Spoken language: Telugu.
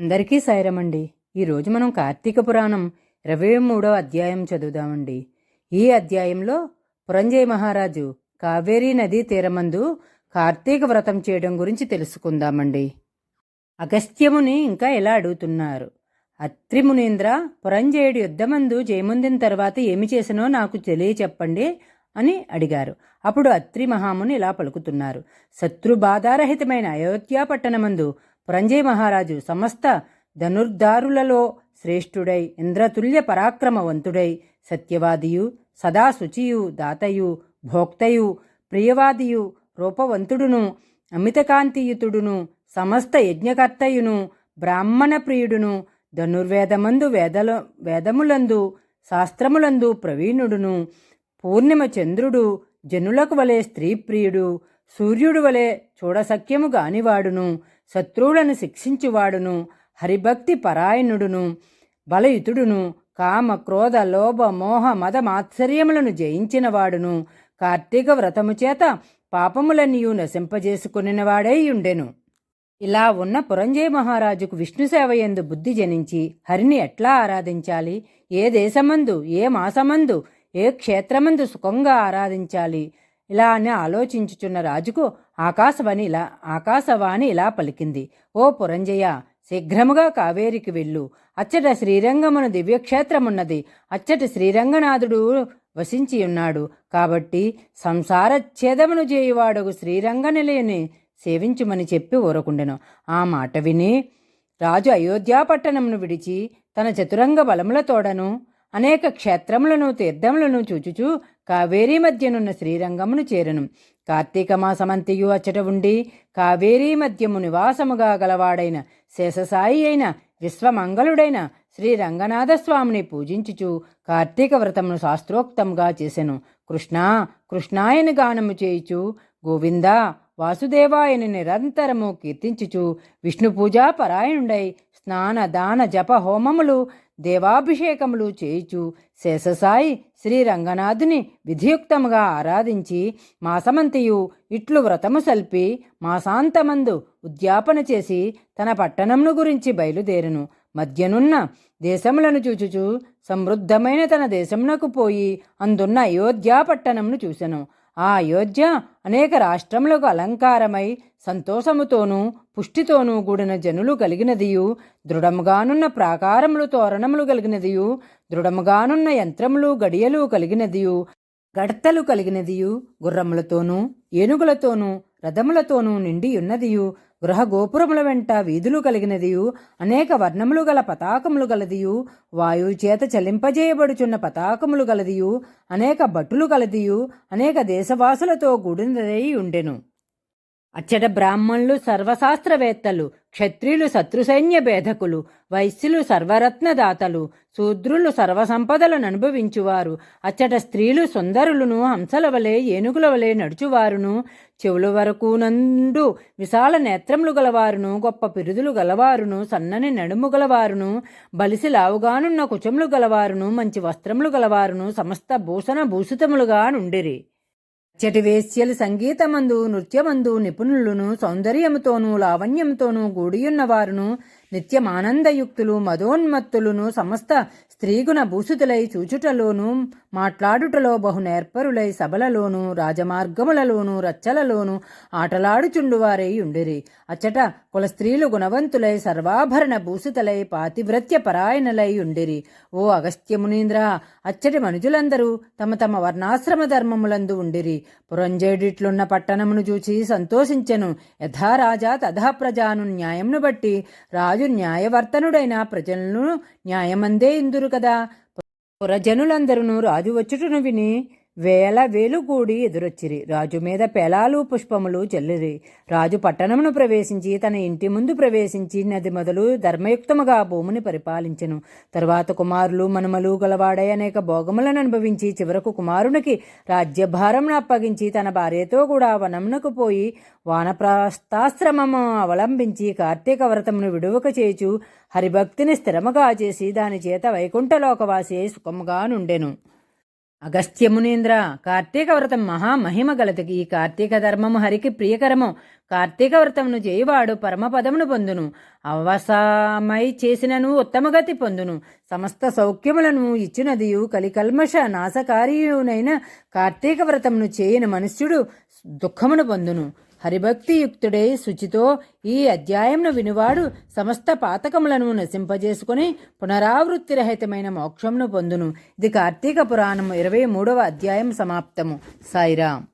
అందరికీ సాయిరమండి. ఈరోజు మనం కార్తీక పురాణం ఇరవై మూడో అధ్యాయం చదువుదామండి. ఈ అధ్యాయంలో పురంజయ మహారాజు కావేరీ నదీ తీరమందు కార్తీక వ్రతం చేయడం గురించి తెలుసుకుందామండి. అగస్త్యముని ఇంకా ఇలా అడుగుతున్నారు? అత్రి మునీంద్ర పురంజయుడు యుద్ధమందు జయముందిన తర్వాత ఏమి చేసినో నాకు తెలియచెప్పండి అని అడిగారు. అప్పుడు అత్రి మహాముని ఇలా పలుకుతున్నారు. శత్రుబాధారహితమైన అయోధ్యా పట్టణమందు పురంజయ మహారాజు సమస్త ధనుర్ధారులలో శ్రేష్ఠుడై ఇంద్రతుల్య పరాక్రమవంతుడై సత్యవాదియు సదా శుచియు దాతయు భోక్తయు ప్రియవాదియు రూపవంతుడును అమితకాంతియుతుడును సమస్త యజ్ఞకర్తయును బ్రాహ్మణ ప్రియుడును ధనుర్వేదమందు వేదల వేదములందు శాస్త్రములందు ప్రవీణుడును పూర్ణిమ చంద్రుడు జనులకు వలె స్త్రీప్రియుడు సూర్యుడు వలె చూడసఖ్యము గానివాడును శత్రువులను శిక్షించువాడును హరిభక్తి పరాయణుడును బలయుతుడును కామ క్రోధ లోభ మోహ మద మాత్సర్యములను జయించినవాడును కార్తీక వ్రతము చేత పాపములన్నీయు నశింపజేసుకునినవాడై ఉండెను ఇలా ఉన్న పురంజయ మహారాజుకు విష్ణు సేవ ఎందు బుద్ధి జనించి హరిని ఎట్లా ఆరాధించాలి? ఏ దేశమందు ఏ మాసమందు ఏ క్షేత్రమందు సుఖంగా ఆరాధించాలి? ఇలా అని ఆలోచించుచున్న రాజుకు ఆకాశవాణి ఇలా ఆకాశవాణి ఇలా పలికింది. ఓ పురంజయ శీఘ్రముగా కావేరికి వెళ్ళు. అచ్చట శ్రీరంగమున దివ్యక్షేత్రమున్నది. అచ్చట శ్రీరంగనాథుడు వసించి ఉన్నాడు కాబట్టి సంసార ఛేదమును చేయువాడగు శ్రీరంగ నిలయని సేవించుమని చెప్పి ఊరకుండెను. ఆ మాట విని రాజు అయోధ్యాపట్టణమును విడిచి తన చతురంగ బలములతోడను అనేక క్షేత్రములను తీర్థములను చూచుచూ కావేరీ మధ్యనున్న శ్రీరంగమును చేరను. కార్తీక మాసమంతియు అచ్చట ఉండి కావేరీ మధ్యము నివాసముగా గలవాడైన శేషసాయి అయిన విశ్వమంగళుడైన శ్రీ రంగనాథస్వామిని పూజించుచు కార్తీక వ్రతమును శాస్త్రోక్తంగా చేసెను. కృష్ణ కృష్ణాయని గానము చేయుచు గోవిందా వాసుదేవాయని నిరంతరము కీర్తించుచు విష్ణు పూజా పరాయణుడై స్నాన దాన జప హోమములు దేవాభిషేకములు చేయుచు శేషసాయి శ్రీ రంగనాథుని విధియుక్తముగా ఆరాధించి మాసమంతియు ఇట్లు వ్రతము సల్పి మాసాంతమందు ఉద్యాపన చేసి తన పట్టణమును గురించి బయలుదేరును. మధ్యనున్న దేశములను చూచుచు సమృద్ధమైన తన దేశమునకు పోయి అందున్న అయోధ్యా పట్టణమును చూసెను. ఆ అయోధ్య అనేక రాష్ట్రములకు అలంకారమై సంతోషముతోనూ పుష్టితోనూ కూడిన జనులు కలిగినదియు దృఢముగానున్న ప్రాకారములు తోరణములు కలిగినదియు దృఢముగానున్న యంత్రములు గడియలు కలిగినదియు గడతలు కలిగినదియు గుర్రములతోనూ ఏనుగులతోనూ రథములతోనూ నిండియున్నదియు గృహ గోపురముల వెంట వీధులు కలిగినదియు అనేక వర్ణములు గల పతాకములు గలదియు వాయువు చేత చలింపజేయబడుచున్న పతాకములు గలదియు అనేక భటులు గలదియు అనేక దేశవాసులతో కూడినదై ఉండెను. అచ్చట బ్రాహ్మణులు సర్వశాస్త్రవేత్తలు క్షత్రియులు శత్రుసైన్య భేదకులు వైశ్యులు సర్వరత్నదాతలు శూద్రులు సర్వసంపదలను అనుభవించువారు. అచ్చట స్త్రీలు సుందరులను హంసల వలె ఏనుగుల వలె నడుచువారును. చెవుల వరకు నందు విశాల నేత్రములు గలవారును గొప్ప పిరుదులు గలవారును సన్నని నడుము గలవారును బలిసి లావుగానున్న కుచములు గలవారును మంచి వస్త్రములు గలవారును సమస్త భూషణ భూషితములుగా నుండిరి చెటివేశ్యలు సంగీతమందు నృత్యమందు నిపుణులను సౌందర్యముతోనూ లావణ్యంతోనూ గూడియున్నవారును నిత్యమానందయుక్తులు మదోన్మత్తులను సమస్త స్త్రీగుణ భూషితులై చూచుటలోను మాట్లాడుటలో బహు నేర్పరులై సభలలోను రాజమార్గములలోను రచ్చలలోను ఆటలాడుచుండువారై ఉండిరి. అచ్చట కుల స్త్రీలు గుణవంతులై సర్వాభరణ భూషితులై పాతివ్రత్య పరాయణలై ఉండిరి. ఓ అగస్త్యమునీంద్ర అచ్చటి మనుజులందరూ తమ తమ వర్ణాశ్రమ ధర్మములందు ఉండిరి. పురంజేడిట్లున్న పట్టణమును చూచి సంతోషించెను. యథా రాజా తథా ప్రజాను న్యాయమును బట్టి రాజు న్యాయవర్తనుడైన ప్రజలను న్యాయమందే ఇందురు కదా. పురజనులందరూ రాజు వచ్చుటను విని వేల వేలుగూడి ఎదురొచ్చిరి. రాజు మీద పెలాలు పుష్పములు చెల్లిరి రాజు పట్టణమును ప్రవేశించి తన ఇంటి ముందు ప్రవేశించి నది మొదలు ధర్మయుక్తముగా భూమిని పరిపాలించెను. తరువాత కుమారులు మనుమలు గలవాడై అనేక భోగములను అనుభవించి చివరకు కుమారునికి రాజ్యభారమును అప్పగించి తన భార్యతో కూడా వనమునకు పోయి వానప్రాస్తాశ్రమము అవలంబించి కార్తీక వ్రతమును విడువక చేచు హరిభక్తిని స్థిరముగా చేసి దాని చేత వైకుంఠలోకవాసి సుఖముగా నుండెను అగస్త్యమునేంద్ర కార్తీక వ్రతం మహామహిమ గలతికి ఈ కార్తీక ధర్మము హరికి ప్రియకరము. కార్తీక వ్రతమును చేయువాడు పరమపదమును పొందును. అవసామై చేసినను ఉత్తమగతి పొందును. సమస్త సౌఖ్యములను ఇచ్చినదియు కలికల్మష నాశకారియునైన కార్తీక వ్రతమును చేయని మనుష్యుడు దుఃఖమును పొందును. హరిభక్తియుక్తుడై శుచితో ఈ అధ్యాయంను వినువాడు సమస్త పాతకములను నశింపజేసుకుని పునరావృత్తిరహితమైన మోక్షమును పొందును. ఇది కార్తీక పురాణము ఇరవై మూడవ అధ్యాయం సమాప్తము. సాయిరాం